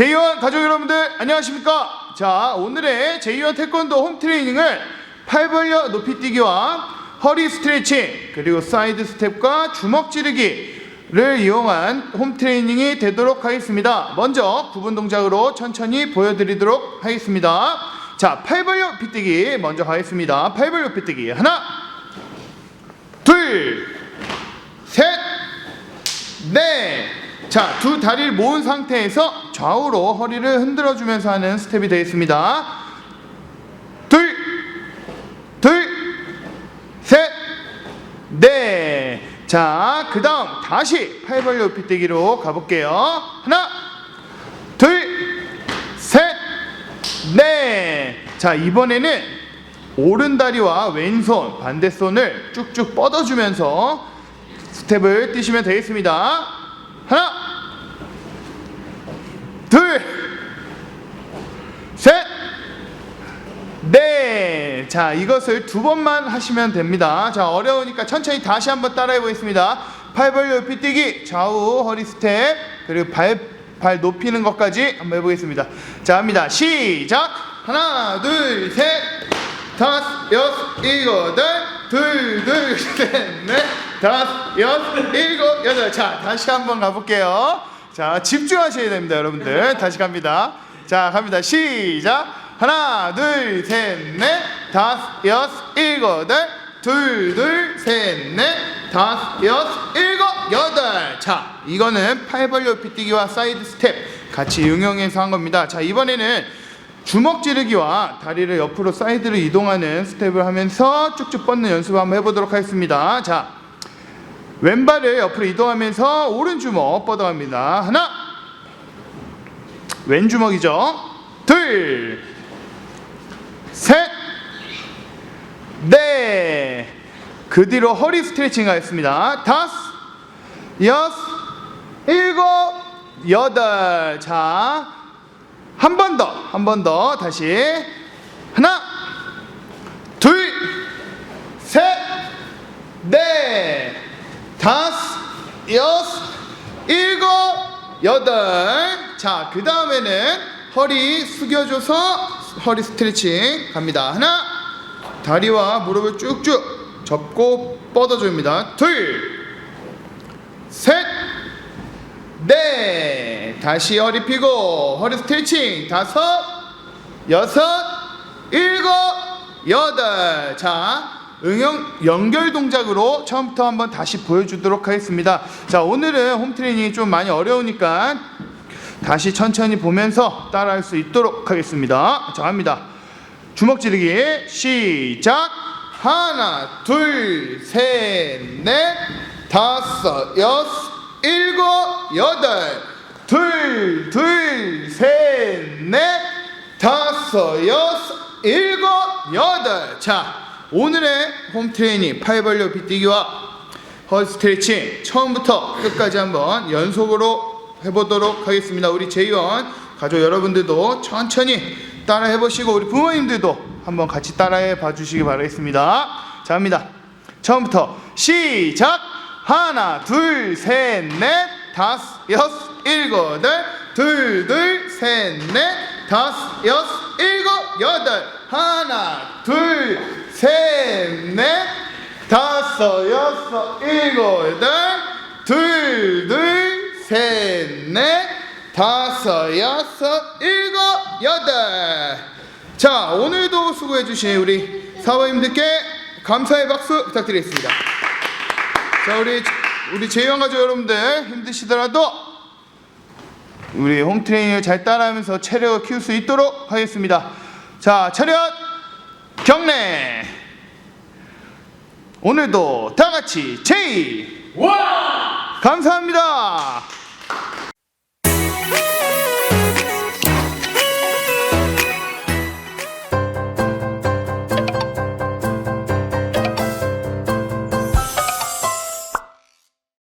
제이원 가족 여러분들 안녕하십니까? 자 오늘의 제이원 태권도 홈 트레이닝을 팔 벌려 높이 뛰기와 허리 스트레칭 그리고 사이드 스텝과 주먹 찌르기를 이용한 홈 트레이닝이 되도록 하겠습니다. 먼저 구분 동작으로 천천히 보여드리도록 하겠습니다. 자, 팔 벌려 높이 뛰기 먼저 가겠습니다. 팔 벌려 높이 뛰기 하나, 둘, 셋, 네. 자, 두 다리를 모은 상태에서 좌우로 허리를 흔들어 주면서 하는 스텝이 되겠습니다. 둘, 둘, 셋, 네. 자, 그 다음 다시 팔 벌려 뛰기로 가볼게요. 하나, 둘, 셋, 네. 자, 이번에는 오른 다리와 왼손, 반대 손을 쭉쭉 뻗어주면서 스텝을 뛰시면 되겠습니다. 하나, 둘, 셋, 네. 자, 이것을 두 번만 하시면 됩니다. 자, 어려우니까 천천히 다시 한번 따라해 보겠습니다. 팔 벌려 높이 뛰기, 좌우 허리 스텝, 그리고 발, 발 높이는 것까지 한번 해보겠습니다. 자, 합니다. 시작! 하나, 둘, 셋, 다섯, 여섯, 일곱, 여덟, 둘, 둘, 셋, 넷, 다섯, 여섯, 일곱, 여덟. 자, 다시 한번 가볼게요. 자, 집중하셔야 됩니다, 여러분들. 다시 갑니다. 자, 갑니다. 시작. 하나, 둘, 셋, 넷, 다섯, 여섯, 일곱, 여덟, 둘, 둘, 셋, 넷, 다섯, 여섯, 일곱, 여덟. 자, 이거는 팔 벌려 높이 뛰기와 사이드 스텝 같이 응용해서 한 겁니다. 자, 이번에는 주먹 찌르기와 다리를 옆으로 사이드로 이동하는 스텝을 하면서 쭉쭉 뻗는 연습을 한번 해보도록 하겠습니다. 자, 왼발을 옆으로 이동하면서 오른 주먹 뻗어갑니다. 하나, 왼 주먹이죠. 둘, 셋, 넷. 그 뒤로 허리 스트레칭 하겠습니다. 다섯, 여섯, 일곱, 여덟. 자, 한 번 더, 한 번 더. 다시. 하나, 둘, 셋, 넷, 다섯, 여섯, 일곱, 여덟. 자, 그 다음에는 허리 숙여줘서 허리 스트레칭 갑니다. 하나, 다리와 무릎을 쭉쭉 접고 뻗어줍니다. 둘, 셋, 넷. 다시 허리 펴고 허리 스트레칭. 다섯, 여섯, 일곱, 여덟. 자, 응용 연결 동작으로 처음부터 한번 다시 보여주도록 하겠습니다. 자, 오늘은 홈 트레이닝이 좀 많이 어려우니까 다시 천천히 보면서 따라할 수 있도록 하겠습니다. 자, 합니다. 주먹 찌르기 시작. 하나, 둘, 셋, 넷, 다섯, 여섯, 일곱, 여덟. 둘, 둘, 셋, 넷, 다섯, 여섯, 일곱, 여덟. 자, 오늘의 홈 트레이닝 팔 벌려 빗뛰기와 허리 스트레칭 처음부터 끝까지 한번 연속으로 해보도록 하겠습니다. 우리 제이원 가족 여러분들도 천천히 따라 해보시고 우리 부모님들도 한번 같이 따라해 봐주시기 바라겠습니다. 자, 합니다. 처음부터 시작. 하나, 둘, 셋, 넷, 다섯, 여섯, 일곱, 여덟, 둘, 둘, 셋, 넷, 다섯, 여섯, 일곱, 여덟, 하나, 둘, 셋, 넷, 다섯, 여섯, 일곱, 여덟, 둘, 둘, 셋, 넷, 다섯, 여섯, 일곱, 여덟. 자, 오늘도 수고해주신 우리 사모님들께 감사의 박수 부탁드리겠습니다. 자, 우리 우리 제이원 가족 여러분들 힘드시더라도 우리 홈 트레이닝을 잘 따라하면서 체력을 키울 수 있도록 하겠습니다. 자, 차렷 경례. 오늘도 다 같이 제이 와! 감사합니다.